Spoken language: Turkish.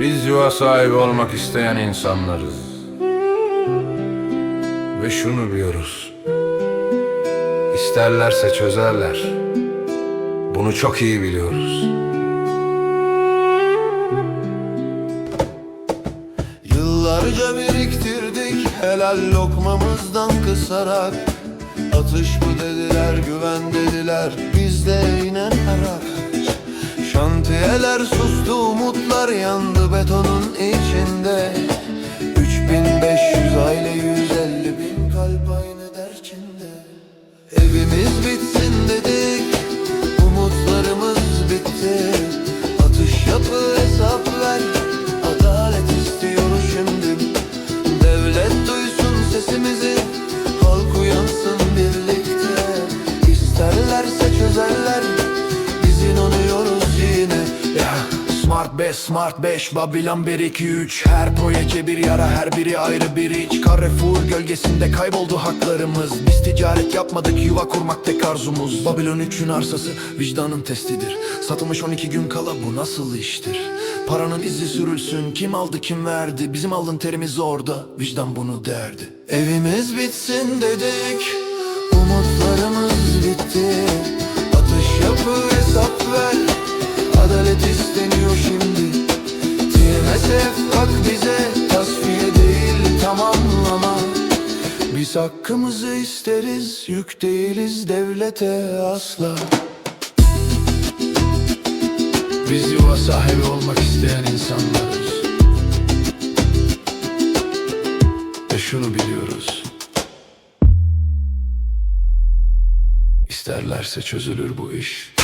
Biz yuva sahibi olmak isteyen insanlarız. Ve şunu biliyoruz. İsterlerse çözerler. Bunu çok iyi biliyoruz. Yıllarca biriktirdik helal lokmamızdan kısarak Atış bu dediler güven dediler bizde inen her betonun içinde. 3500 aile 150 bin kalp aynı derçinde Evimiz bitsin 5, Smart 5, Babylon 1, 2, 3 Her proje bir yara, her biri ayrı bir iç. Carrefour gölgesinde kayboldu haklarımız. Biz ticaret yapmadık, yuva kurmak tek arzumuz. Babylon 3'ün arsası vicdanın testidir. Satılmış 12 gün kala bu nasıl iştir? Paranın izi sürülsün, kim aldı kim verdi? Bizim alın terimiz orada, vicdan bunu derdi. Evimiz bitsin dedik, umutlarımız Biz hakkımızı isteriz Yük değiliz devlete asla. Biz yuva sahibi olmak isteyen insanlarız. Ve şunu biliyoruz. İsterlerse çözülür bu iş